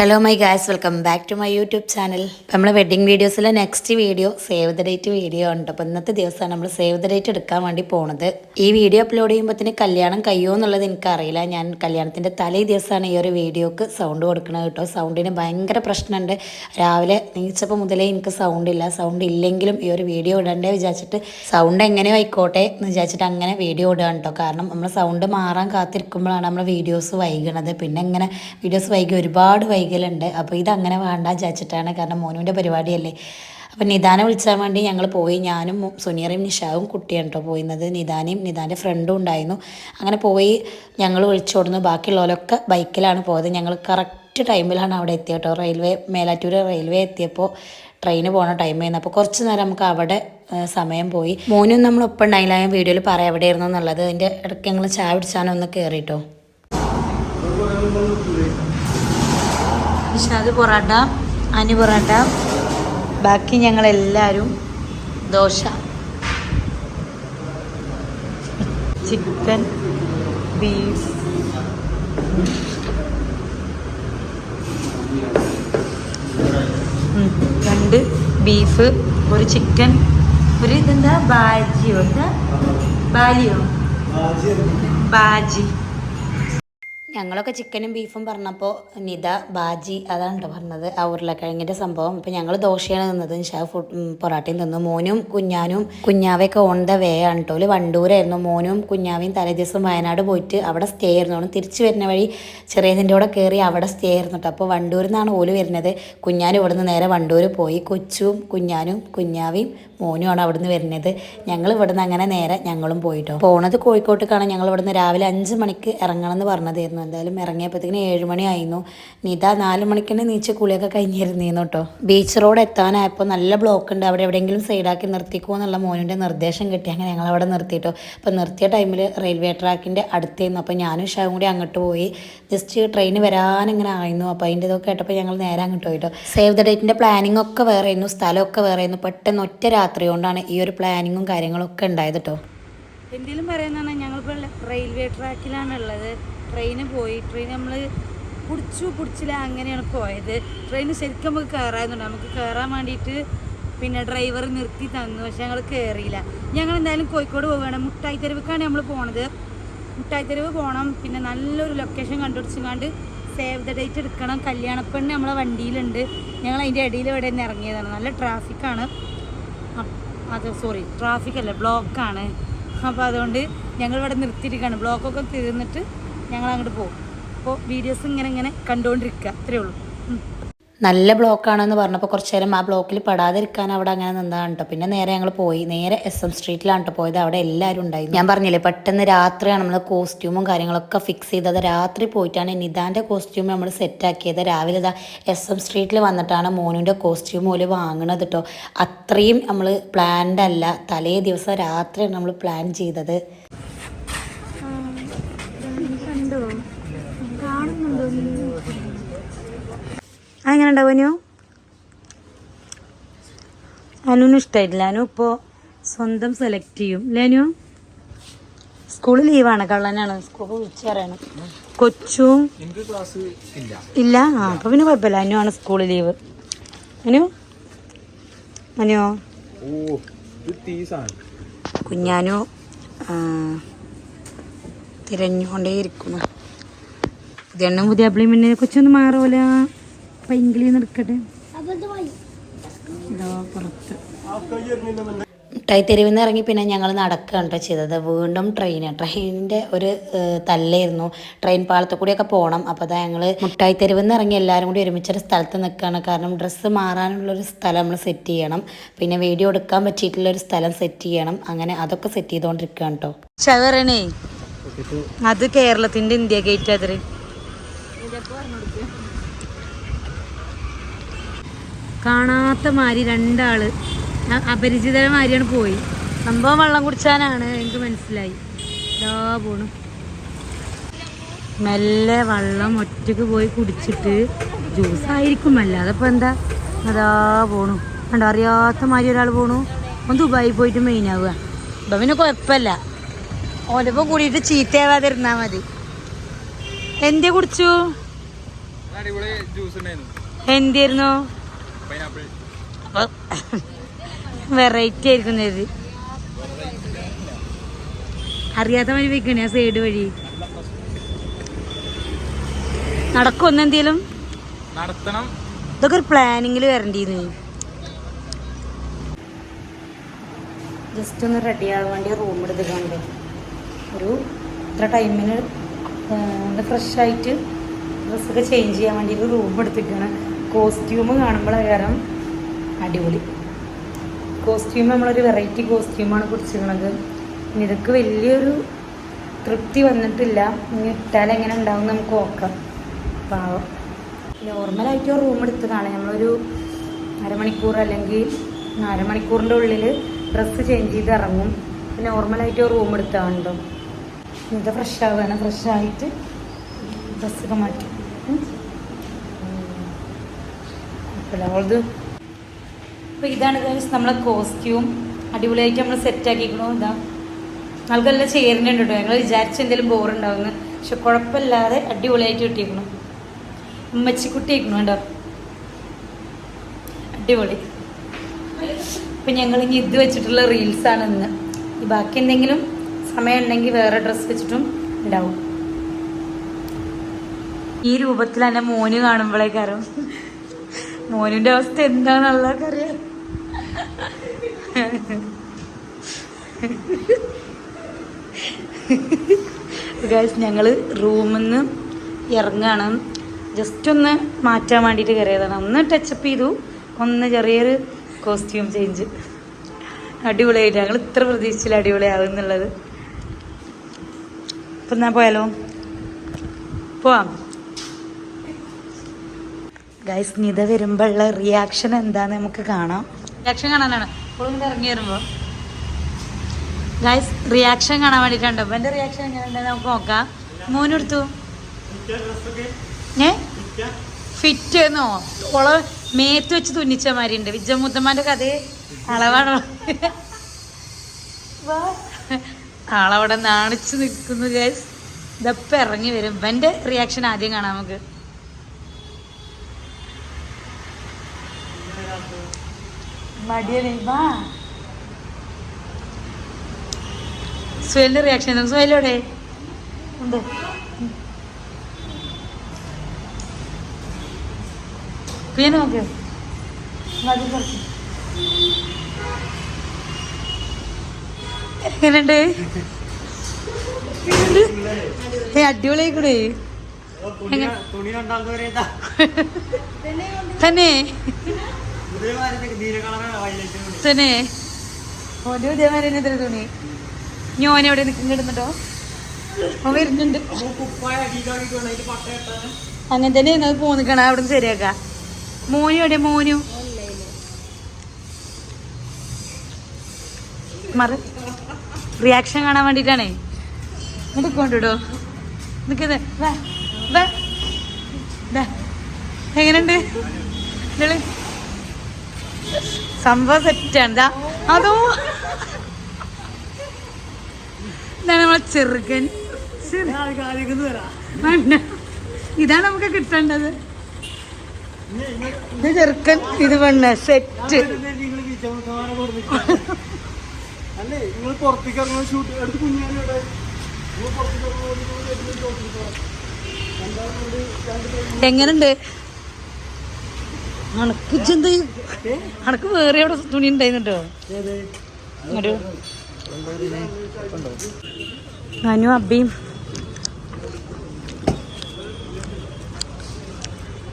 Hello my guys welcome back to my YouTube channel നമ്മൾ wedding വീഡിയോസിലെ next video save the date video ഉണ്ട്. അപ്പോൾ ഇന്നത്തെ ദിവസമാണ് നമ്മൾ സേവ് ദ ഡേറ്റ് എടുക്കാൻ വേണ്ടി പോണത്. ഈ വീഡിയോ അപ്ലോഡ് ചെയ്യുമ്പോഴത്തേന് കല്യാണം കയ്യോ എന്നുള്ളത് എനിക്കറിയില്ല. ഞാൻ കല്യാണത്തിന്റെ തലേ ദിവസമാണ് ഈ ഒരു വീഡിയോക്ക് സൗണ്ട് കൊടുക്കുന്നത് കേട്ടോ. സൗണ്ടിന് ഭയങ്കര പ്രശ്നമുണ്ട്. രാവിലെ നീച്ചപ്പോൾ മുതലേ എനിക്ക് സൗണ്ട് ഇല്ല. സൗണ്ട് ഇല്ലെങ്കിലും ഈ ഒരു വീഡിയോ ഇടണ്ടേ വിചാരിച്ചിട്ട് സൗണ്ട് എങ്ങനെ ആയിക്കോട്ടെ എന്ന് വിചാരിച്ചിട്ട് അങ്ങനെ വീഡിയോ ഇടുക കേട്ടോ. കാരണം നമ്മൾ സൗണ്ട് മാറാൻ കാത്തിരിക്കുമ്പോഴാണ് നമ്മൾ വീഡിയോസ് വൈകണത്. പിന്നെ ഇങ്ങനെ വീഡിയോസ് വൈകി ഒരുപാട് വൈകലുണ്ട് അപ്പോൾ ഇതങ്ങനെ വേണ്ട വിചാരിച്ചിട്ടാണ് കാരണം മോനുവിന്റെ പരിപാടിയല്ലേ. അപ്പം നിദാനെ വിളിച്ചാൻ വേണ്ടി ഞങ്ങൾ പോയി. ഞാനും സുനീറയും നിഷാവും കുട്ടിയാണ് കേട്ടോ പോയിരുന്നത്. നിദാനയും നിദാന്റെ ഫ്രണ്ടും ഉണ്ടായിരുന്നു. അങ്ങനെ പോയി ഞങ്ങൾ വിളിച്ചോടുന്നു ബാക്കിയുള്ളവരൊക്കെ ബൈക്കിലാണ് പോയത്. ഞങ്ങൾ കറക്റ്റ് ടൈമിലാണ് അവിടെ എത്തിയത് കേട്ടോ റെയിൽവേ മേലാറ്റൂർ റെയിൽവേ എത്തിയപ്പോൾ ട്രെയിന് പോണ ടൈമായിരുന്നു അപ്പോൾ കുറച്ച് നേരം നമുക്ക് അവിടെ സമയം പോയി. മോനും നമ്മളൊപ്പം ഉണ്ടായില്ല. വീഡിയോയിൽ പറയാം എവിടെയായിരുന്നു എന്നുള്ളത്. അതിന്റെ ഇടയ്ക്ക് ഞങ്ങൾ ചായ പിടിച്ചാനോ ഒന്ന് കയറിട്ടോ നിഷാദ് പൊറാട്ട അനു പൊറാട്ട. ബാക്കി ഞങ്ങളെല്ലാവരും ദോശ. Chicken beef. രണ്ട് ബീഫ് ഒരു ചിക്കൻ ഒരു ഇതെന്താ? ബാജിയോ എന്താ? ബാലിയോ? ബാജി. ഞങ്ങളൊക്കെ ചിക്കനും ബീഫും പറഞ്ഞപ്പോൾ നിത ബാജി അതാണ് കേട്ടോ പറഞ്ഞത് ആ ഉരുളക്കിഴങ്ങിന്റെ സംഭവം. ഇപ്പം ഞങ്ങൾ ദോശയാണ് നിന്നത് നിഷാ ഫുഡ് പൊറാട്ടയും തിന്നു. മോനും കുഞ്ഞാനും കുഞ്ഞാവയൊക്കെ ഓൺ ദ വേ ആണ് കേട്ടോ വണ്ടൂരായിരുന്നു. മോനും കുഞ്ഞാവയും തലേ ദിവസം വയനാട് പോയിട്ട് അവിടെ സ്റ്റേ ആയിരുന്നു. അവിടെ തിരിച്ച് വരുന്ന വഴി ചെറിയതിന്റെ കൂടെ കയറി അവിടെ സ്റ്റേ ആയിരുന്നു കേട്ടോ അപ്പോൾ വണ്ടൂരിൽ നിന്നാണ് ഓൽ വരുന്നത്. കുഞ്ഞാനും ഇവിടെ നിന്ന് നേരെ വണ്ടൂർ പോയി. കൊച്ചും കുഞ്ഞാനും കുഞ്ഞാവയും മോനുമാണ് അവിടുന്ന് വരുന്നത്. ഞങ്ങൾ ഇവിടുന്ന് അങ്ങനെ നേരെ ഞങ്ങളും പോയിട്ടോ പോണത് കോഴിക്കോട്ടേക്കാണ്. ഞങ്ങൾ ഇവിടുന്ന് രാവിലെ അഞ്ച് മണിക്ക് ഇറങ്ങണം എന്ന് പറഞ്ഞതായിരുന്നു. എന്തായാലും ഇറങ്ങിയപ്പോഴത്തേക്കിന് ഏഴ് മണിയായിരുന്നു. നിത നാല് മണിക്ക് തന്നെ നീച്ച് കുളിയൊക്കെ കഴിഞ്ഞിരുന്നീന്നു കേട്ടോ. ബീച്ച് റോഡ് എത്താനായപ്പോൾ നല്ല ബ്ലോക്ക് ഉണ്ട്. അവിടെ എവിടെയെങ്കിലും സൈഡാക്കി നിർത്തിക്കോ എന്നുള്ള മോനിന്റെ നിർദ്ദേശം കിട്ടി. അങ്ങനെ ഞങ്ങൾ അവിടെ നിർത്തിയിട്ടോ അപ്പോൾ നിർത്തിയ ടൈമിൽ റെയിൽവേ ട്രാക്കിന്റെ അടുത്തായിരുന്നു അപ്പോൾ ഞാനും ഷാവും കൂടി അങ്ങോട്ട് പോയി. ജസ്റ്റ് ട്രെയിൻ വരാനിങ്ങനെ ആയിരുന്നു. അപ്പോൾ അതിന്റെ ഇതൊക്കെ കേട്ടപ്പോൾ ഞങ്ങൾ നേരെ അങ്ങോട്ട് പോയിട്ടോ. സേവ് ദ ഡേറ്റിന്റെ പ്ലാനിങ് ഒക്കെ വേറെ ആയിരുന്നു സ്ഥലമൊക്കെ വേറെ ആയിരുന്നു പെട്ടെന്ന് ഒറ്റ രാത്രി കൊണ്ടാണ് ഈ ഒരു പ്ലാനിങ്ങും കാര്യങ്ങളൊക്കെ ഉണ്ടായത് കേട്ടോ. എന്തെങ്കിലും പറയുന്നതാണ് ഞങ്ങളിപ്പോൾ റെയിൽവേ ട്രാക്കിലാണ് ഉള്ളത്. ട്രെയിന് പോയി. ട്രെയിൻ നമ്മൾ പിടിച്ചു പിടിച്ചില്ല അങ്ങനെയാണ് പോയത്. ട്രെയിൻ ശരിക്കും നമുക്ക് കയറാമെന്നുണ്ട് നമുക്ക് കയറാൻ വേണ്ടിയിട്ട് പിന്നെ ഡ്രൈവർ നിർത്തി തന്നു. പക്ഷെ ഞങ്ങൾ കയറിയില്ല ഞങ്ങൾ എന്തായാലും കോഴിക്കോട് പോവുകയാണ്. മുട്ടായി തെരുവുക്കാണ് നമ്മൾ പോണത്. മുട്ടായി തെരുവ് പോകണം പിന്നെ നല്ലൊരു ലൊക്കേഷൻ കണ്ടുപിടിച്ചുകൊണ്ട് സേവ് ദ ഡേറ്റ് എടുക്കണം. കല്യാണപ്പെണ്ണ് നമ്മളെ വണ്ടിയിലുണ്ട്. ഞങ്ങൾ അതിന്റെ ഇടയിൽ ഇവിടെ നിന്ന് ഇറങ്ങിയതാണ്. നല്ല ട്രാഫിക്കാണ് അത് സോറി ട്രാഫിക്കല്ല ബ്ലോക്കാണ് അപ്പോൾ അതുകൊണ്ട് ഞങ്ങൾ ഇവിടെ നിർത്തിയിരിക്കുകയാണ്. ബ്ലോക്കൊക്കെ തീർന്നിട്ട് ഞങ്ങൾ അങ്ങോട്ട് പോകും. അപ്പോൾ വീഡിയോസ് ഇങ്ങനെ ഇങ്ങനെ കണ്ടുകൊണ്ടിരിക്കുക അത്രേ ഉള്ളൂ. നല്ല ബ്ലോക്കാണെന്ന് പറഞ്ഞപ്പോൾ കുറച്ച് നേരം ആ ബ്ലോക്കിൽ പെടാതിരിക്കാൻ അവിടെ അങ്ങനെ നിന്നതാണ് കേട്ടോ പിന്നെ നേരെ ഞങ്ങൾ പോയി. നേരെ എസ് എം സ്ട്രീറ്റിലാണ് കേട്ടോ പോയത്. അവിടെ എല്ലാവരും ഉണ്ടായിരുന്നു. ഞാൻ പറഞ്ഞില്ലേ പെട്ടെന്ന് രാത്രിയാണ് നമ്മൾ കോസ്റ്റ്യൂമും കാര്യങ്ങളൊക്കെ ഫിക്സ് ചെയ്തത്. രാത്രി പോയിട്ടാണ് നിതാന്റെ കോസ്റ്റ്യൂം നമ്മൾ സെറ്റാക്കിയത് രാവിലെ ഇതാ എസ് എം സ്ട്രീറ്റിൽ വന്നിട്ടാണ് മോനുവിന്റെ കോസ്റ്റ്യൂം പോലെ വാങ്ങണത് കേട്ടോ അത്രയും നമ്മൾ പ്ലാൻഡ് അല്ല. തലേ ദിവസം രാത്രിയാണ് നമ്മൾ പ്ലാൻ ചെയ്തത്. അങ്ങനെ ഉണ്ടാവും അനു? അനുവിന് ഇഷ്ടമായിട്ടില്ല. അനു ഇപ്പോൾ സ്വന്തം സെലക്ട് ചെയ്യും. അല്ലേ അനു? സ്കൂളിൽ ലീവാണ് കള്ളനാണ്. സ്കൂൾ വിളിച്ചു പറയണം. കൊച്ചും ഇല്ല. ആ അപ്പൊ പിന്നെ കുഴപ്പമില്ല. അനു ആണ് സ്കൂൾ ലീവ് അനു? അനു കുഞ്ഞാനു തിരഞ്ഞുകൊണ്ടേയിരിക്കുന്നു. ഇതെണ്ണം പുതിയ അപ്പിളിയും പിന്നെ കൊച്ചൊന്നും മാറൂല പൈങ്കിളി നിൽക്കട്ടെ. പുറത്ത്. മിഠായി തെരുവിൽ നിന്ന് ഇറങ്ങി പിന്നെ ഞങ്ങൾ നടക്കുകയാണ് കേട്ടോ ചെയ്തത്. വീണ്ടും ട്രെയിൻ ട്രെയിനിന്റെ ഒരു തല്ലായിരുന്നു. ട്രെയിൻ പാളത്തിൽ കൂടിയൊക്കെ പോകണം അപ്പോൾ അതാ ഞങ്ങൾ മുട്ടായി തെരുവിൽ നിന്ന് ഇറങ്ങി എല്ലാവരും കൂടി ഒരുമിച്ചൊരു സ്ഥലത്ത് നിൽക്കുകയാണ്. കാരണം ഡ്രസ്സ് മാറാനുള്ളൊരു സ്ഥലം നമ്മൾ സെറ്റ് ചെയ്യണം. പിന്നെ വീഡിയോ എടുക്കാൻ പറ്റിയിട്ടുള്ളൊരു സ്ഥലം സെറ്റ് ചെയ്യണം. അങ്ങനെ അതൊക്കെ സെറ്റ് ചെയ്തുകൊണ്ടിരിക്കുകയാണ് കേട്ടോ ചവറണേ അത് കേരളത്തിന്റെ ഇന്ത്യ ഗേറ്റ് അതിര് കാണാത്ത മാതിരി രണ്ടാൾ. അപരിചിതമാരിയാണ് പോയി. സംഭവം വെള്ളം കുടിച്ചാനാണ് എനിക്ക് മനസ്സിലായി. ഇതാ പോണു. മെല്ലെ വെള്ളം ഒറ്റയ്ക്ക് പോയി കുടിച്ചിട്ട് ജ്യൂസ് ആയിരിക്കും അല്ലാതെ ഇപ്പൊ എന്താ? അതാ പോണു. കണ്ടോ അറിയാത്ത മാതിരി ഒരാൾ പോണു. ഒന്ന് ദുബായി പോയിട്ട് മെയിൻ ആവുക. ഇപ്പൊ പിന്നെ കുഴപ്പമില്ല. ഓലപ്പം കൂടിയിട്ട് ചീത്തയാവാതിരുന്നാ മതി. എന്ത് കുടിച്ചു? എന്തായിരുന്നു വെറൈറ്റി ആയിരിക്കും ഇത്. അറിയാത്ത വഴി വെക്കണേ ആ സൈഡ് വഴി. നടക്കും എന്തേലും? നടത്തണം. ഇതൊക്കെ ഒരു പ്ലാനിങ്ങിൽ വരണ്ടീന്ന്. ജസ്റ്റ് ഒന്ന് റെഡി ആവാൻ വേണ്ടി റൂം എടുത്തിട്ടുണ്ട് ഒരു ഇത്ര ടൈമിന് ഫ്രഷ് ആയിട്ട് ഡ്രസ്സൊക്കെ ചേഞ്ച് ചെയ്യാൻ വേണ്ടി ഒരു റൂം എടുത്തിട്ടാണ് കോസ്റ്റ്യൂം കാണുമ്പോഴേ കാരണം അടിപൊളി. കോസ്റ്റ്യൂം നമ്മളൊരു വെറൈറ്റി കോസ്റ്റ്യൂമാണ് കുടിച്ചിരിക്കണത് നിനക്ക് വലിയൊരു തൃപ്തി വന്നിട്ടില്ല. ഇനി ഇട്ടാൽ എങ്ങനെ ഉണ്ടാവും നമുക്ക് നോക്കാം. പാവം. നോർമലായിട്ട് റൂം എടുത്തതാണ്. നമ്മളൊരു അരമണിക്കൂർ അല്ലെങ്കിൽ അരമണിക്കൂറിന്റെ ഉള്ളിൽ ഡ്രസ്സ് ചേഞ്ച് ചെയ്ത് ഇറങ്ങും. നോർമലായിട്ട് റൂം എടുത്താണ്ടോ ഇന്നത്തെ ഫ്രഷ് ആവുകയാണ്. ഫ്രഷ് ആയിട്ട് ഡ്രസ്സൊക്കെ മാറ്റും. അപ്പോൾ ഇതാണ് നമ്മളെ കോസ്റ്റ്യൂം അടിപൊളിയായിട്ട് നമ്മൾ സെറ്റ് ആക്കിക്കണോ ഇതാ. ആൾക്കെല്ലാം ചേരുന്നുണ്ട് കേട്ടോ ഞങ്ങൾ വിചാരിച്ച എന്തെങ്കിലും ബോറുണ്ടാവുന്നു പക്ഷെ കുഴപ്പമില്ലാതെ അടിപൊളിയായിട്ട് കിട്ടിയിരിക്കണം. ഉമ്മച്ചിക്കുട്ടി ഇരിക്കണം കേട്ടോ അടിപൊളി. അപ്പം ഞങ്ങൾ ഇനി ഇത് വെച്ചിട്ടുള്ള റീൽസാണ് ഇന്ന്. ഈ ബാക്കി എന്തെങ്കിലും സമയം ഉണ്ടെങ്കിൽ വേറെ ഡ്രസ്സ് വെച്ചിട്ടും ഉണ്ടാവും. ഈ രൂപത്തിൽ എന്നെ മോന് കാണുമ്പോഴേക്കാരം മോനിന്റെ അവസ്ഥ എന്താണെന്നുള്ളതൊക്കെ അറിയാം ഗൈസ് ഞങ്ങൾ റൂമിൽ നിന്ന് ഇറങ്ങാണ്. ജസ്റ്റ് ഒന്ന് മാറ്റാൻ വേണ്ടിയിട്ട് കയറിയതാണ്. ഒന്ന് ടച്ചപ്പ് ചെയ്തു. ഒന്ന് ചെറിയൊരു കോസ്റ്റ്യൂം ചേഞ്ച് അടിപൊളിയായിട്ട്. ഞങ്ങൾ ഇത്ര പ്രതീക്ഷിച്ചില്ല അടിപൊളിയാവും എന്നുള്ളത്. ഇപ്പം എന്നാ പോയാലോ? പോവാം. ഗൈസ് നിത വരുമ്പോഴുള്ള റിയാക്ഷൻ എന്താന്ന് നമുക്ക് കാണാം. റിയാക്ഷൻ കാണാനാണ്. ഇപ്പോഴും ഇറങ്ങി വരുമ്പോൾ ഗൈസ് റിയാക്ഷൻ കാണാൻ വേണ്ടിയിട്ടുണ്ട് അപ്പം എന്റെ റിയാക്ഷൻ എങ്ങനെയുണ്ടെന്ന് നമുക്ക് നോക്കാം. മോനെടുത്തു ഏ? ഫിറ്റ് എന്നോ? ഓളെ മേത്ത് വെച്ച് തുന്നിച്ച മാതിരി ഉണ്ട് വിജയമുത്തമ്മന്റെ കഥ അളവാണോ. ആളവിടെ നാണിച്ച് നിൽക്കുന്നു ഗൈസ് ഇതപ്പം ഇറങ്ങി വരും. ഇവന്റെ റിയാക്ഷൻ ആദ്യം കാണാം നമുക്ക്. വാ. സുഹേലിന്റെ റിയാക്ഷൻ എന്താ സുഹേലോടെ ഉണ്ട്. പിന്നെ നോക്ക്. മതി കുറച്ച്. എങ്ങനെയുണ്ട്? ഏ അടിപൊളിയായിക്കൂടെ. തന്നെ. തന്നെ? ഓന്റെ ഇതേമാതിരി തന്നെ ഇത്ര തുണി. ഞാൻ എവിടെ നിൽക്കുന്നുണ്ടോ അവൻ വരുന്നുണ്ട്. അങ്ങനെ തന്നെ അത് പോന്നിക്കണ അവിടെ നിന്ന് ശരിയാക്കാം. മോനു എവിടെ? മോനു? മറ. റിയാക്ഷൻ കാണാൻ വേണ്ടിട്ടാണേ. എന്നിട്ട് വാ ദാ. എങ്ങനെയുണ്ട്. സംഭവം സെറ്റാണ് അതോ? ഇതാണ് നമ്മളെ ചെറുക്കൻ. ചെറു- വേണ്ട. ഇതാണ് നമുക്ക് കിട്ടേണ്ടത്. ഇത് ചെറുക്കൻ ഇത് പെണ്ണ. സെറ്റ് നിങ്ങൾ അണക്ക് ചെന്ത് അണക്ക് വേറെ അവിടെ തുണി ഉണ്ടായിരുന്നുട്ടോ ഇങ്ങോട്ട് ഞാനും അബിയും.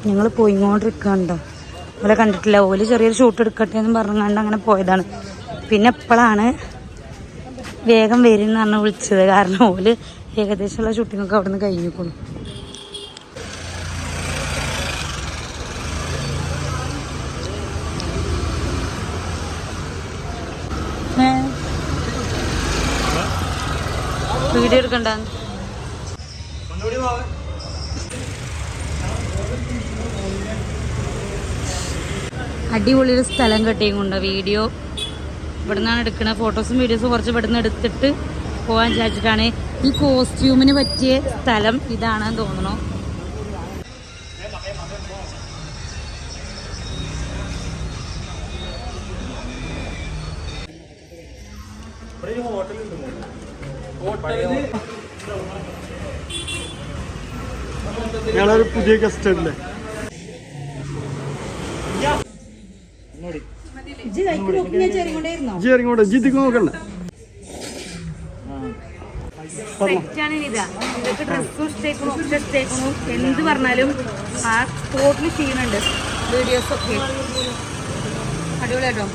ഞങ്ങൾ പോയിക്കൊണ്ടിരിക്കണ്ടോ ഓലെ കണ്ടിട്ടില്ല. ഓൽ ചെറിയൊരു ഷൂട്ട് എടുക്കട്ടെ എന്ന് പറഞ്ഞുകൊണ്ട് അങ്ങനെ പോയതാണ്. പിന്നെ എപ്പോഴാണ് വേഗം വരും എന്ന് വിളിച്ചത്. കാരണം ഓൽ ഏകദേശമുള്ള ഷൂട്ടിങ്ങൊക്കെ അവിടെ നിന്ന് കഴിഞ്ഞിരിക്കുന്നു വീഡിയോ എടുക്കണ്ട. അടിപൊളിയൊരു സ്ഥലം കെട്ടിയും കൊണ്ട് വീഡിയോ. ഇവിടുന്നാണ് എടുക്കുന്നത് ഫോട്ടോസും വീഡിയോസും കുറച്ച് ഇവിടുന്ന് എടുത്തിട്ട് പോകാൻ വിചാരിച്ചിട്ടാണ്. ഈ കോസ്റ്റ്യൂമിന് പറ്റിയ സ്ഥലം ഇതാണെന്ന് തോന്നുന്നു. ഹോട്ടലുണ്ട് ഞങ്ങളൊരു പുതിയ ഗസ്റ്റ് അല്ലേ? ഇജ്ജ് ഇറങ്ങോട്ടെ ജിദ്ദിക്ക് നോക്കണ്ട? എന്ത് പറഞ്ഞാലും ആ സ്പോട്ടിൽ ചെയ്യുന്നുണ്ട്. വീഡിയോസ് ഒക്കെ. അടിപൊളിയാട്ടോ.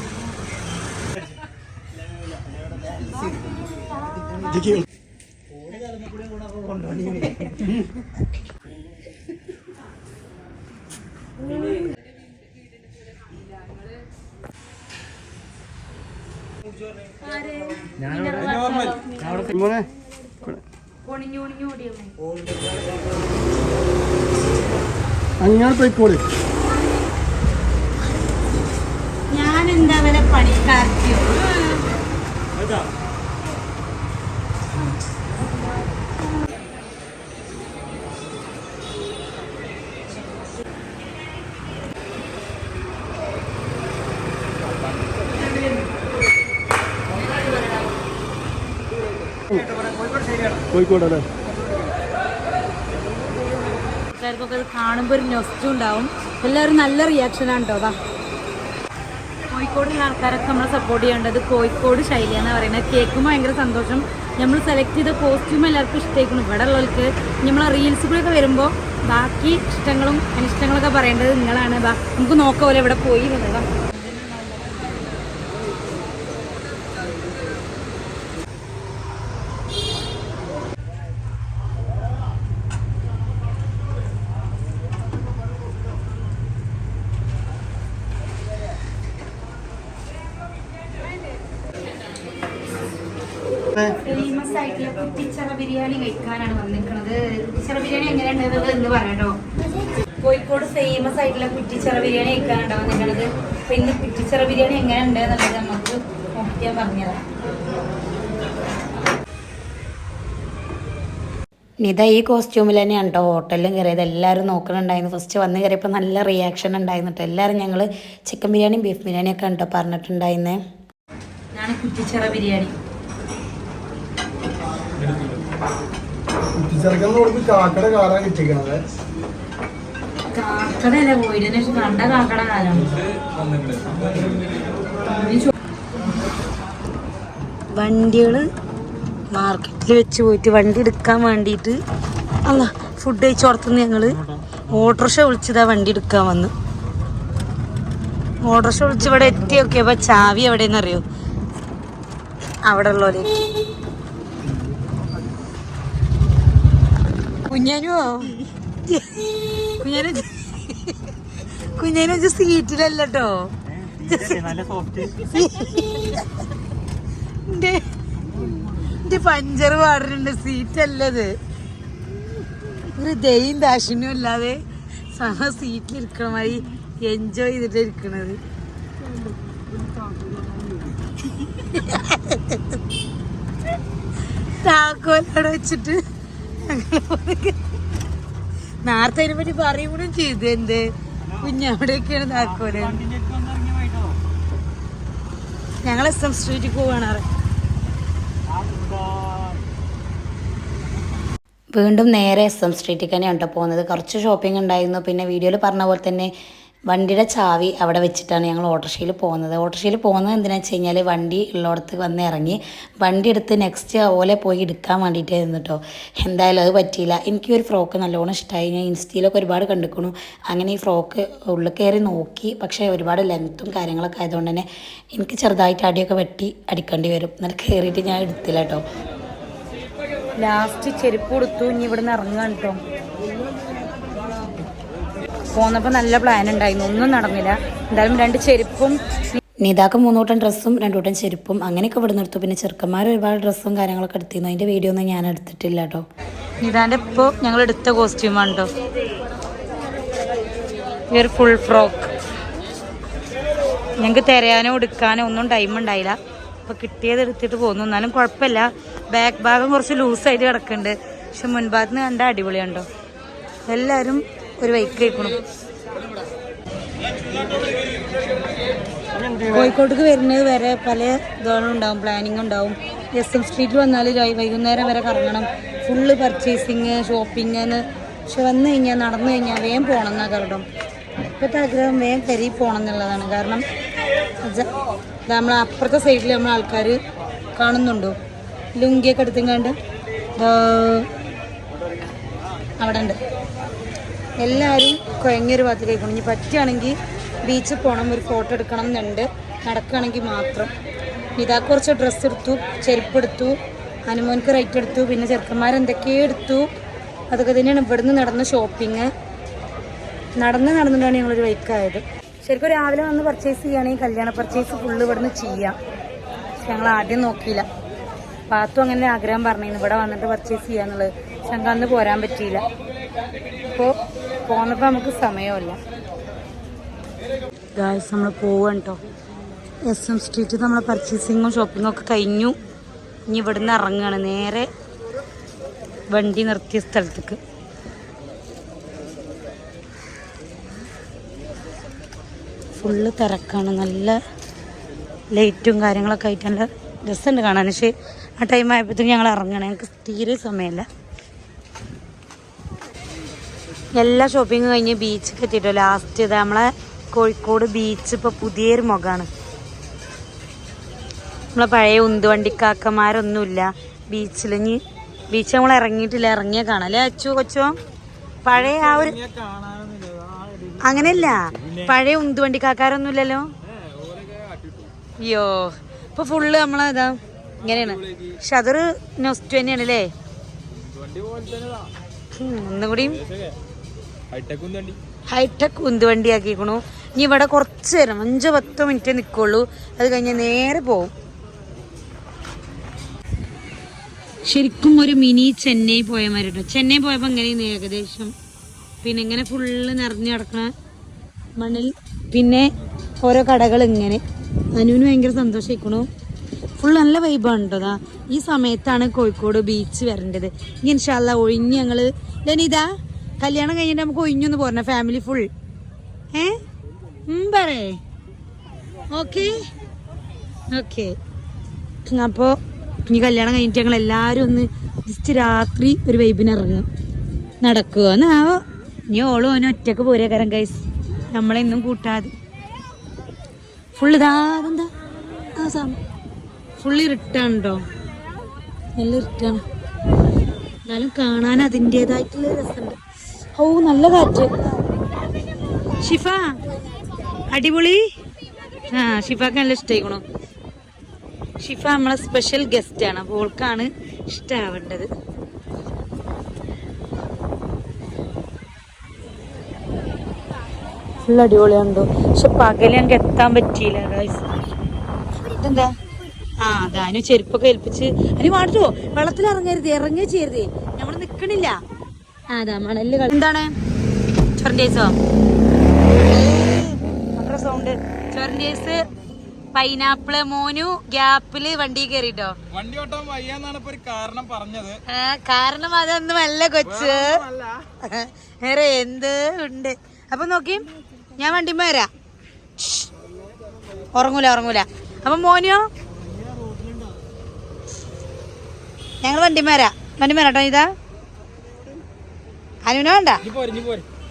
മോനെ അങ്ങനെ പോയിക്കോളി ഞാൻ എന്താ പണിക്കാർത്തിയോ കോഴിക്കോട് അല്ലേ ആൾക്കാർക്കൊക്കെ അത് കാണുമ്പോൾ ഒരു നൊസ്റ്റും ഉണ്ടാവും. എല്ലാവരും നല്ല റിയാക്ഷനാണ് കേട്ടോ അതാ കോഴിക്കോടുള്ള ആൾക്കാരൊക്കെ നമ്മളെ സപ്പോർട്ട് ചെയ്യേണ്ടത് കോഴിക്കോട് ശൈലി എന്ന് പറയുന്നത് കേൾക്കുമ്പോൾ ഭയങ്കര സന്തോഷം. നമ്മൾ സെലക്ട് ചെയ്ത കോസ്റ്റ്യൂം എല്ലാവർക്കും ഇഷ്ടമായിരിക്കണം ഇവിടെ ഉള്ളവർക്ക് നമ്മളെ റീൽസുകളൊക്കെ വരുമ്പോൾ ബാക്കി ഇഷ്ടങ്ങളും അനിഷ്ടങ്ങളൊക്കെ പറയേണ്ടത് നിങ്ങളാണ്. നമുക്ക് നോക്കാം പോലെ ഇവിടെ പോയി എന്നുള്ളതാ. കുറ്റിച്ചറ ബിരിയാണി കഴിക്കാനാണ് വന്നിരിക്കുന്നത് കുറ്റിച്ചറ ബിരിയാണി എങ്ങനെയുണ്ടെന്നത് എന്ന് പറയാട്ടോ കോഴിക്കോട് ഫേമസ് ആയിട്ടുള്ള കുറ്റിച്ചറ ബിരിയാണി കഴിക്കാനാണ് വന്നിരിക്കുന്നത് അപ്പൊ ഇന്ന് കുറ്റിച്ചറ ബിരിയാണി എങ്ങനെയുണ്ട് എന്നുള്ളത് നമുക്ക് നോക്കിയാൽ പറഞ്ഞതാണ് നിത ഈ കോസ്റ്റ്യൂമിൽ തന്നെയാണ് കേട്ടോ ഹോട്ടലിലും കയറിയത്. എല്ലാവരും നോക്കണുണ്ടായിരുന്നു. ഫസ്റ്റ് വന്ന് കയറിയപ്പോൾ നല്ല റിയാക്ഷൻ ഉണ്ടായിരുന്നു കേട്ടോ എല്ലാവരും ഞങ്ങൾ ചിക്കൻ ബിരിയാണിയും ബീഫ് ബിരിയാണിയും ഒക്കെ കേട്ടോ പറഞ്ഞിട്ടുണ്ടായിരുന്നേ. ഞാൻ കുറ്റിച്ചറ ബിരിയാണി. കുട്ടിച്ചെറുക്കന്ന് കൊടുത്ത് കാക്കട കാറാ കിട്ടിക്കണത് കാക്കടയല്ല കണ്ട കാക്കട വണ്ടികൾ മാർക്കറ്റിൽ വെച്ച് പോയിട്ട് വണ്ടി എടുക്കാൻ വേണ്ടിയിട്ട് അല്ല ഫുഡ് കഴിച്ച് പുറത്തുനിന്ന് ഞങ്ങൾ ഓട്ടോറിക്ഷ വിളിച്ചതാ വണ്ടി എടുക്കാൻ വന്ന്. ഓട്ടോറിക്ഷ വിളിച്ച് ഇവിടെ എത്തി നോക്കിയപ്പോൾ ചാവി എവിടെയെന്നറിയോ? അവിടെ ഉള്ളവര്. കുഞ്ഞാനുവോ കുഞ്ഞാനു കുഞ്ഞാനു സീറ്റിലല്ലോ എന്റെ പഞ്ചർ പാടുന്നുണ്ട് സീറ്റ് അല്ലത് ഒരു ദയും ദാക്ഷിണ്യം അല്ലാതെ സമ സീറ്റിൽ ഇരിക്കണ മാതിരി എൻജോയ് ചെയ്തിട്ട് ഇരിക്കണത് താക്കോലവിടെ വെച്ചിട്ട്. നേരത്തെ അതിനെ പറ്റി പറയുമ്പോഴും ചെയ്തു. എന്ത്? കുഞ്ഞവിടെയൊക്കെയാണ് താക്കോൽ. ഞങ്ങൾ എസ് എം സ്ട്രീറ്റിൽ പോവാണ് വീണ്ടും നേരെ എസ് എം സ്ട്രീറ്റിൽ തന്നെയാണ് കേട്ടോ പോകുന്നത്. കുറച്ച് ഷോപ്പിംഗ് ഉണ്ടായിരുന്നു. പിന്നെ വീഡിയോയിൽ പറഞ്ഞ പോലെ തന്നെ വണ്ടിയുടെ ചാവി അവിടെ വെച്ചിട്ടാണ് ഞങ്ങൾ ഓട്ടോറിക്ഷയിൽ പോകുന്നത്. ഓട്ടോറിക്ഷയിൽ പോകുന്നത് എന്തിനാണെന്ന് വെച്ച് കഴിഞ്ഞാൽ വണ്ടി ഉള്ളിടത്ത് വന്ന് ഇറങ്ങി വണ്ടി എടുത്ത് നെക്സ്റ്റ് ഓലെ പോയി എടുക്കാൻ വേണ്ടിയിട്ടായിരുന്നു കേട്ടോ എന്തായാലും അത് പറ്റിയില്ല. എനിക്ക് ഒരു ഫ്രോക്ക് നല്ലോണം ഇഷ്ടമായി ഞാൻ ഇൻസ്റ്റയിലൊക്കെ ഒരുപാട് കണ്ടിക്കണു. അങ്ങനെ ഈ ഫ്രോക്ക് ഉള്ളിൽ കയറി നോക്കി. പക്ഷേ ഒരുപാട് ലെങ്ത്തും കാര്യങ്ങളൊക്കെ ആയതുകൊണ്ട് തന്നെ എനിക്ക് ചെറുതായിട്ട് അടിയൊക്കെ വെട്ടി അടിക്കേണ്ടി വരും. എന്നാൽ കയറിയിട്ട് ഞാൻ എടുത്തില്ല കേട്ടോ ലാസ്റ്റ് ചെരുപ്പ് കൊടുത്തു. ഇനി ഇവിടെ നിന്ന് ഇറങ്ങാൻ കേട്ടോ പോന്നപ്പോ നല്ല പ്ലാൻ ഉണ്ടായിരുന്നു. ഒന്നും നടന്നില്ല. എന്തായാലും രണ്ട് ചെരുപ്പും നീതാക്ക് മൂന്നൂട്ടം ഡ്രസ്സും രണ്ടൂട്ടം ചെരുപ്പും അങ്ങനെയൊക്കെ ഇവിടെ നിർത്തും പിന്നെ ചെറുക്കന്മാർ ഒരുപാട് ഡ്രസ്സും കാര്യങ്ങളൊക്കെ എടുത്തിരുന്നു. അതിന്റെ വീഡിയോ ഒന്നും ഞാൻ എടുത്തിട്ടില്ല കേട്ടോ. ഇതാന്റെ ഇപ്പോൾ ഞങ്ങൾ എടുത്ത കോസ്റ്റ്യൂമാണ് കേട്ടോ ഈ ഒരു ഫുൾ ഫ്രോക്ക് ഞങ്ങൾക്ക് തിരയാനോ എടുക്കാനോ ഒന്നും ടൈം ഉണ്ടായില്ല. അപ്പോൾ കിട്ടിയത് എടുത്തിട്ട് പോകുന്നു എന്നാലും കുഴപ്പമില്ല. ബാക്ക് ഭാഗം കുറച്ച് ലൂസ് ആയിട്ട് കിടക്കുന്നുണ്ട്. പക്ഷെ മുൻഭാഗത്ത് നിന്ന് കണ്ട അടിപൊളിയുണ്ടോ എല്ലാവരും ഒരു വൈക്ക് കഴിക്കണം കോഴിക്കോട്ടേക്ക് വരുന്നത് വരെ പല ഇതാണ് ഉണ്ടാവും പ്ലാനിങ് ഉണ്ടാവും. എസ് എം സ്ട്രീറ്റിൽ വന്നാൽ വൈകുന്നേരം വരെ കറങ്ങണം. ഫുള്ള് പർച്ചേസിങ് ഷോപ്പിംഗ് പക്ഷെ വന്നു കഴിഞ്ഞാൽ നടന്നു കഴിഞ്ഞാൽ വേഗം പോകണം എന്നാ കാരണം ഇപ്പോഴത്തെ ആഗ്രഹം വേഗം കരി പോകണം എന്നുള്ളതാണ്. കാരണം നമ്മൾ അപ്പുറത്തെ സൈഡിൽ നമ്മൾ ആൾക്കാർ കാണുന്നുണ്ടോ. ലുങ്കിയൊക്കെ എടുത്തും കണ്ട് അവിടെ ഉണ്ട് എല്ലാവരും കുഴങ്ങിയൊരു ഭാഗത്തിലേക്ക് ഇനി പറ്റുകയാണെങ്കിൽ ബീച്ചിൽ പോകണം ഒരു ഫോട്ടോ എടുക്കണം എന്നുണ്ട് നടക്കുകയാണെങ്കിൽ മാത്രം. ഇതാ കുറച്ച് ഡ്രസ്സ് എടുത്തു ചെരുപ്പ് എടുത്തു റൈറ്റ് എടുത്തു പിന്നെ ചെറുക്കന്മാരെന്തൊക്കെയോ എടുത്തു. അതൊക്കെ തന്നെയാണ് ഇവിടുന്ന് നടന്ന ഷോപ്പിങ് നടന്ന് നടന്നിട്ടാണ് ഞങ്ങളൊരു ബൈക്കായത് ശരിക്കും രാവിലെ വന്ന് പർച്ചേസ് ചെയ്യുകയാണെങ്കിൽ കല്യാണ പർച്ചേസ് ഫുള്ള് ഇവിടുന്ന് ചെയ്യാം. ഞങ്ങൾ ആദ്യം നോക്കിയില്ല. പാത്തു അങ്ങനെ ആഗ്രഹം പറഞ്ഞിരുന്നു. ഇവിടെ വന്നിട്ട് പർച്ചേസ് ചെയ്യാന്നുള്ളത്. ഞങ്ങൾക്ക് അന്ന് പോരാൻ പറ്റിയില്ല. ഇപ്പോൾ പോന്നപ്പോൾ നമുക്ക് സമയമില്ല. നമ്മൾ പോവാണ് കേട്ടോ എസ് എം സ്ട്രീറ്റ് നമ്മൾ പർച്ചേസിങ്ങും ഷോപ്പിങ്ങും ഒക്കെ കഴിഞ്ഞു. ഇനി ഇവിടുന്ന് ഇറങ്ങുകയാണ് നേരെ വണ്ടി നിർത്തിയ സ്ഥലത്തേക്ക്. ഫുള്ള് തിരക്കാണ്. നല്ല ലൈറ്റും കാര്യങ്ങളൊക്കെ ആയിട്ട് നല്ല രസമുണ്ട് കാണാൻ. പക്ഷേ ആ ടൈം ആയപ്പോഴത്തേക്കും ഞങ്ങൾ ഇറങ്ങണം. ഞങ്ങൾക്ക് തീരെ സമയമില്ല. എല്ലാ ഷോപ്പിംഗ് കഴിഞ്ഞ് ബീച്ച് എത്തിയിട്ടോ ലാസ്റ്റ് ഇത് നമ്മളെ കോഴിക്കോട് ബീച്ച് ഇപ്പോൾ പുതിയൊരു മുഖമാണ് നമ്മളെ പഴയ ഉന്തുവണ്ടിക്കാക്കന്മാരൊന്നുമില്ല. ബീച്ചിൽ ഇനി ബീച്ച് നമ്മൾ ഇറങ്ങിയിട്ടില്ല. ഇറങ്ങിയ കാണാം. അല്ലേ അച്ചു കൊച്ചോ? പഴയ ആ ഒരു അങ്ങനെയല്ല. പഴയ ഉന്തുവണ്ടിക്കാക്കാരൊന്നുമില്ലല്ലോ. അയ്യോ. ഇപ്പൊ ഫുള്ള് നമ്മളെ ഇതാ ഇങ്ങനെയാണ്. പക്ഷെ അതൊരു നൊസ്റ്റ് തന്നെയാണ് അല്ലേ? ഒന്നും കൂടിയും ഹൈടെക് ഉന്തുവണ്ടി ആക്കിക്കണു ഇനി ഇവിടെ കുറച്ച് നേരം അഞ്ചോ പത്തോ മിനിറ്റ് നിൽക്കുള്ളൂ അത് കഴിഞ്ഞ് നേരെ പോവും. ശരിക്കും ഒരു മിനി ചെന്നൈ പോയ മാതിരി ചെന്നൈ പോയപ്പോൾ എങ്ങനെയാണ് ഏകദേശം? പിന്നെ ഇങ്ങനെ ഫുള്ള് നിറഞ്ഞു കിടക്കണ മണ്ണിൽ പിന്നെ ഓരോ കടകൾ ഇങ്ങനെ. അനുവിന് ഭയങ്കര സന്തോഷിക്കണു ഫുൾ നല്ല വൈബാണ് കേട്ടോ ദാ. ഈ സമയത്താണ് കോഴിക്കോട് ബീച്ച് വരേണ്ടത്. ഇനി ഇൻഷാല്ല ഒഴിഞ്ഞ് ഞങ്ങൾ ലനിതാ കല്യാണം കഴിഞ്ഞിട്ട് നമുക്ക് ഒഴിഞ്ഞൊന്ന് പോരണ ഫാമിലി ഫുൾ ഏ? പറയേ. ഓക്കെ ഓക്കെ അപ്പോൾ ഇനി കല്യാണം കഴിഞ്ഞിട്ട് ഞങ്ങൾ എല്ലാവരും ഒന്ന് ജസ്റ്റ് രാത്രി ഒരു വൈബിന് ഇറങ്ങും. നടക്കുക. എന്നാവോ ഇനി ഓളും ഓനും ഒറ്റയ്ക്ക് പോരേ കരം കൈസ് നമ്മളെന്നും കൂട്ടാതെ. ഫുള്ള് ഇതാ അതെന്താ? ആ സാം ഫുള്ള് ഇരുട്ടാണ് കേട്ടോ നല്ല ഇരുട്ടാണ്. എന്നാലും കാണാൻ അതിന്റെതായിട്ടുള്ള രസമുണ്ട്. ഓ നല്ല കാറ്റ്. ഷിഫ അടിപൊളി. ആ ഷിഫാക്ക് നല്ല ഇഷ്ടമായിക്കണു ഷിഫ നമ്മളെ സ്പെഷ്യൽ ഗസ്റ്റ് ആണ്. അപ്പോൾ ഓൾക്കാണ് ഇഷ്ടമാവേണ്ടത് ഫുൾ അടിപൊളിയാണല്ലോ പക്ഷെ പകൽ ഞങ്ങൾക്ക് എത്താൻ പറ്റിയില്ല guys. ഇതെന്താ? ആ അതാനും ചെരുപ്പൊക്കെ ഏൽപ്പിച്ച്. അതിന് പാടിട്ടോ വെള്ളത്തിൽ ഇറങ്ങരുത് ഇറങ്ങേ ചെയ്യരുതേ. നമ്മൾ നിക്കണില്ല. ആ അതാ മണൽ എന്താണ്? ചൊറൻഡേസോ അത്ര സൗണ്ട് ചൊറൻഡേസ് പൈനാപ്പിൾ മോനു ഗ്യാപ്പിൽ വണ്ടി കേറിട്ടോ? വണ്ടി ഓട്ടാൻ വയ്യാന്നാണ് ഇപ്പൊ ഒരു കാരണം പറഞ്ഞത്. ആ, കാരണം അതൊന്നുമല്ല കൊച്ച്. വേറെ എന്ത് ഉണ്ട്? അപ്പൊ നോക്കി ഞാൻ വണ്ടിമ്മ വരാ. ഉറങ്ങൂല ഉറങ്ങൂല. അപ്പൊ മോനിയോ ഞങ്ങൾ വണ്ടിമ്മ വരാ. വണ്ടിമ്മ വരാട്ടോ ഇതാ. അനുവിനെ വേണ്ട?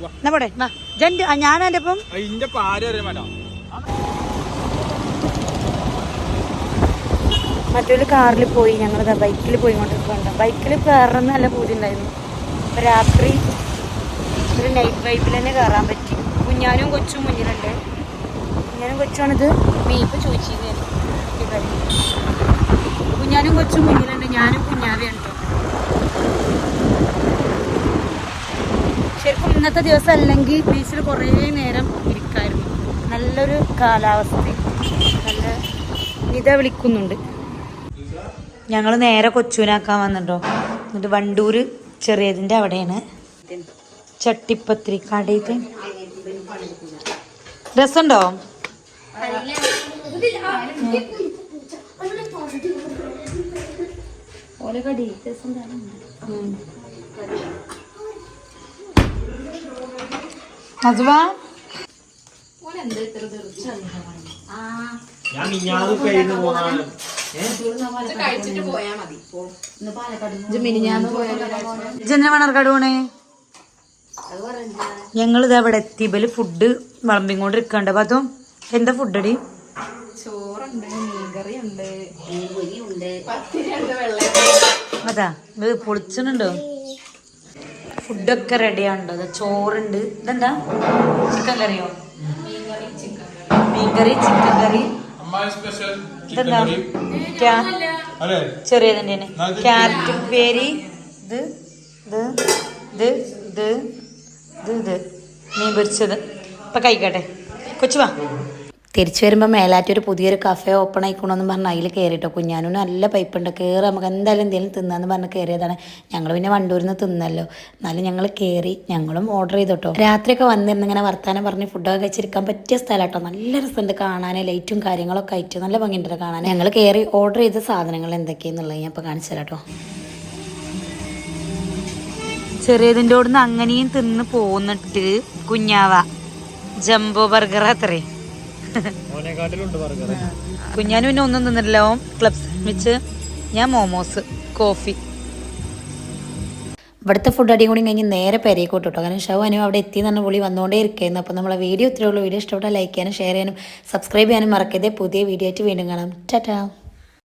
വാ. എന്നാ പോടെ വാ ജന്റ് ഞാൻ എന്റെ ഒപ്പം മറ്റൊരു കാറിൽ പോയി ഞങ്ങൾ ബൈക്കിൽ പോയി കൊണ്ടിരിക്കുന്നുണ്ട് ബൈക്കിൽ കയറുന്ന നല്ല പൂതി ഉണ്ടായിരുന്നു. രാത്രി ഒരു നൈറ്റ് വൈബിൽ തന്നെ കയറാൻ പറ്റി. കുഞ്ഞാനും കൊച്ചും മുന്നിലുണ്ട് കുഞ്ഞാനും കൊച്ചുമാണിത് ബീഫ് ചോദിച്ചിരുന്നു കുഞ്ഞാനും കൊച്ചും മുന്നിലുണ്ട് ഞാനും കുഞ്ഞാവേ കേട്ടോ ശരിക്കും ഇന്നത്തെ ദിവസം അല്ലെങ്കിൽ ബീച്ചിൽ കുറേ നേരം ഇരിക്കായിരുന്നു. നല്ലൊരു കാലാവസ്ഥ. നല്ല ഇത വിളിക്കുന്നുണ്ട്. ഞങ്ങൾ നേരെ കൊച്ചൂനാക്കാൻ വന്നിട്ടോ. എന്നിട്ട് വണ്ടൂര് ചെറിയതിന്റെ അവിടെയാണ്. ചട്ടിപ്പത്രി കടയിൽ രസമുണ്ടോ അസുവാ ഞാൻ മിഞ്ഞാന്ന് കഴിഞ്ഞു പോന്നാണ്. ജന മണർക്കാട് പോണേ ഞങ്ങൾ ഇത് അവിടെ എത്തി. ഇവൽ ഫുഡ് വിളമ്പിക്കൊണ്ട് ഇരിക്കണ്ട അപ്പൊ അതും എന്താ ഫുഡ് അടി? അതാ ഇത് പൊളിച്ചണുണ്ടോ? ഫുഡൊക്കെ റെഡിയാണല്ലോ അതാ ചോറുണ്ട്. ഇതെന്താ? ചിക്കൻ കറിയോ? മീൻകറി ചിക്കൻ കറി. ഇതെന്താ? തന്നെയാണ് ക്യാരറ്റ് ഉപ്പേരി. ഇത് ഇത് ഇത് ഇത് ഇത് ഇത്. മീൻ പൊരിച്ചത്. ഇപ്പൊ കഴിക്കട്ടെ. കൊച്ചു വാ. തിരിച്ചു വരുമ്പോൾ മേലാറ്റൊരു പുതിയൊരു കഫേ ഓപ്പൺ ആയിക്കണമെന്ന് പറഞ്ഞാൽ അതിൽ കയറിയിട്ടോ കുഞ്ഞാനും നല്ല പൈപ്പുണ്ട് കയറി നമുക്ക് എന്തായാലും എന്തെങ്കിലും തിന്നാന്ന് പറഞ്ഞ് കയറിയതാണ് ഞങ്ങൾ പിന്നെ വണ്ടൂരിൽ നിന്ന് തിന്നല്ലോ. എന്നാലും ഞങ്ങൾ കയറി ഞങ്ങളും ഓർഡർ ചെയ്തോട്ടോ. രാത്രിയൊക്കെ വന്നിരുന്ന് ഇങ്ങനെ വർത്താനം പറഞ്ഞ് ഫുഡൊക്കെ കഴിച്ചിരിക്കാൻ പറ്റിയ സ്ഥലം കേട്ടോ നല്ല രസമുണ്ട് കാണാൻ ലൈറ്റും കാര്യങ്ങളൊക്കെ ആയിട്ട്. നല്ല ഭംഗിയുണ്ട് കാണാൻ ഞങ്ങൾ കയറി ഓർഡർ ചെയ്ത സാധനങ്ങൾ എന്തൊക്കെയെന്നുള്ളത് ഞാൻ ഇപ്പോൾ കാണിച്ചു തരാം കേട്ടോ ചെറിയതിന്റെ അവിടുന്ന് അങ്ങനെയും തിന്ന് പോന്നിട്ട് കുഞ്ഞാവ. ജംബോ ബർഗർ അത്രേ. കുഞ്ഞാനും പിന്നെ ഒന്നും തിന്നിട്ടില്ല. ഓം ക്ലബ്സ് വെച്ച് ഞാൻ മോമോസ് കോഫി. ഇവിടുത്തെ ഫുഡ് അടിയും കൂടി കഴിഞ്ഞ് നേരെ പെരേക്ക് വിട്ടു കേട്ടോ. കാരണം ഷവ് അനു അവിടെ എത്തി എന്ന് പുള്ളി വന്നുകൊണ്ടേ ഇരിക്കുന്നു അപ്പോൾ നമ്മളെ വീഡിയോ ഇത്രയുള്ള വീഡിയോ ഇഷ്ടപ്പെട്ടാൽ ലൈക്ക് ചെയ്യാനും ഷെയർ ചെയ്യാനും സബ്സ്ക്രൈബ് ചെയ്യാനും മറക്കരുത്. പുതിയ വീഡിയോ ആയിട്ട് വീണ്ടും കാണാം. ടാറ്റാ.